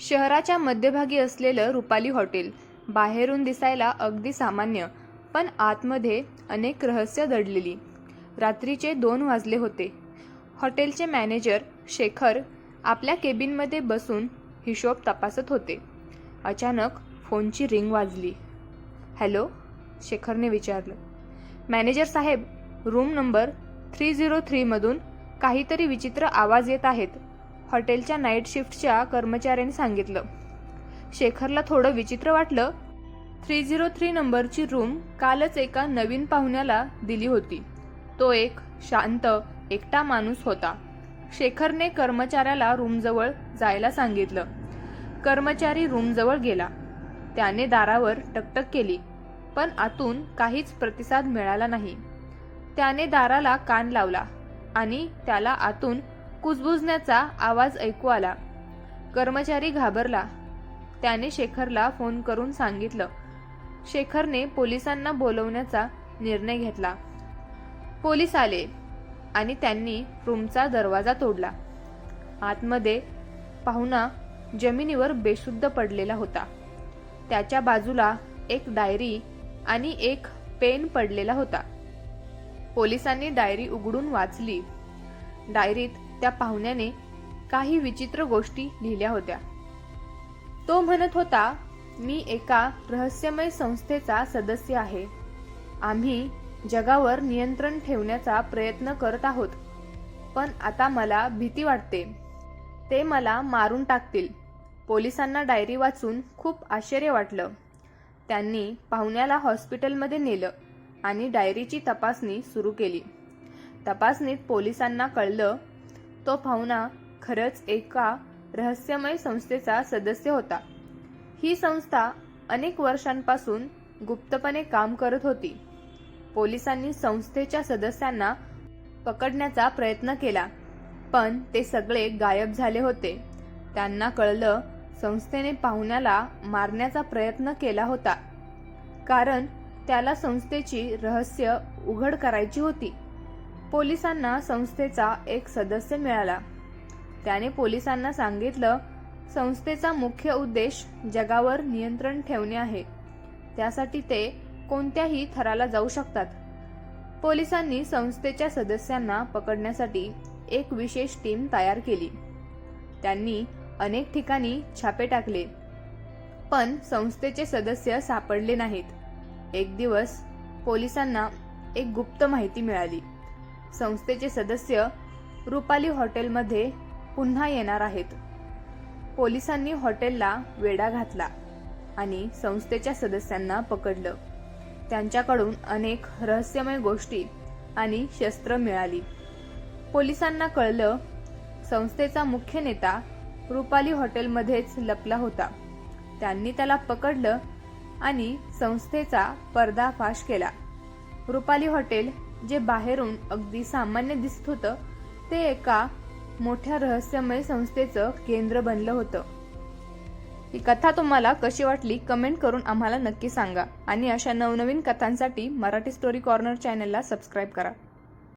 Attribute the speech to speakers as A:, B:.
A: शहराच्या मध्यभागी असलेलं रुपाली हॉटेल बाहेरून दिसायला अगदी सामान्य पण आतमध्ये अनेक रहस्य दडलेली. रात्रीचे दोन वाजले होते. हॉटेलचे मॅनेजर शेखर आपल्या केबिनमध्ये बसून हिशोब तपासत होते. अचानक फोनची रिंग वाजली. हॅलो शेखरने विचारलं. मॅनेजर साहेब रूम नंबर थ्री झिरो थ्रीमधून काहीतरी विचित्र आवाज येत आहेत. हॉटेलच्या नाईट शिफ्टच्या कर्मचाऱ्याने सांगितलं. शेखरला थोडं विचित्र वाटलं. थ्री झिरो थ्री नंबरची रूम कालच एका नवीन पाहुण्याला दिली होती. तो एक शांत एकटा माणूस होता. शेखरने कर्मचाऱ्याला रूमजवळ जायला सांगितलं. कर्मचारी रूमजवळ गेला. त्याने दारावर टकटक केली पण आतून काहीच प्रतिसाद मिळाला नाही. त्याने दाराला कान लावला आणि त्याला आतून कुजबुजण्याचा आवाज ऐकू आला. कर्मचारी घाबरला. त्याने शेखरला फोन करून सांगितलं. शेखरने पोलिसांना बोलवण्याचा निर्णय घेतला. पोलीस आले आणि त्यांनी रूमचा दरवाजा तोडला. आतमध्ये पाहुणा जमिनीवर बेशुद्ध पडलेला होता. त्याच्या बाजूला एक डायरी आणि एक पेन पडलेला होता. पोलिसांनी डायरी उघडून वाचली. डायरीत त्या पाहुण्याने काही विचित्र गोष्टी लिहिल्या होत्या. तो म्हणत होता मी एका रहस्यमय संस्थेचा सदस्य आहे. आम्ही जगावर नियंत्रण ठेवण्याचा प्रयत्न करत आहोत. पण आता मला भीती वाटते. ते मला मारून टाकतील. पोलिसांना डायरी वाचून खूप आश्चर्य वाटलं. त्यांनी पाहुण्याला हॉस्पिटलमध्ये नेलं आणि डायरीची तपासणी सुरू केली. तपासणीत पोलिसांना कळलं तो पाहुणा खरंच एका रहस्यमय संस्थेचा सदस्य होता. ही संस्था अनेक वर्षांपासून गुप्तपणे काम करत होती. पोलिसांनी संस्थेच्या सदस्यांना पकडण्याचा प्रयत्न केला पण ते सगळे गायब झाले होते. त्यांना कळलं संस्थेने पाहुण्याला मारण्याचा प्रयत्न केला होता. कारण त्याला संस्थेची रहस्य उघड करायची होती. पोलिसांना संस्थेचा एक सदस्य मिळाला. त्याने पोलिसांना सांगितलं संस्थेचा मुख्य उद्देश जगावर नियंत्रण ठेवणे आहे. त्यासाठी ते कोणत्याही थराला जाऊ शकतात. पोलिसांनी संस्थेच्या सदस्यांना पकडण्यासाठी एक विशेष टीम तयार केली. त्यांनी अनेक ठिकाणी छापे टाकले पण संस्थेचे सदस्य सापडले नाहीत. एक दिवस पोलिसांना एक गुप्त माहिती मिळाली. संस्थेचे सदस्य रुपाली हॉटेलमध्ये पुन्हा येणार आहेत. पोलिसांनी हॉटेलला वेढा घातला आणि संस्थेच्या सदस्यांना पकडलं. त्यांच्याकडून अनेक रहस्यमय गोष्टी आणि शस्त्र मिळाली. पोलिसांना कळलं संस्थेचा मुख्य नेता रुपाली हॉटेलमध्येच लपला होता. त्यांनी त्याला पकडलं आणि संस्थेचा पर्दाफाश केला. रुपाली हॉटेल जे बाहेरून अगदी सामान्य दिसत होतं ते एका मोठ्या रहस्यमय संस्थेचं केंद्र बनलं होतं. ही कथा तुम्हाला कशी वाटली कमेंट करून आम्हाला नक्की सांगा. आणि अशा नवनवीन कथांसाठी मराठी स्टोरी कॉर्नर चॅनलला सबस्क्राईब करा.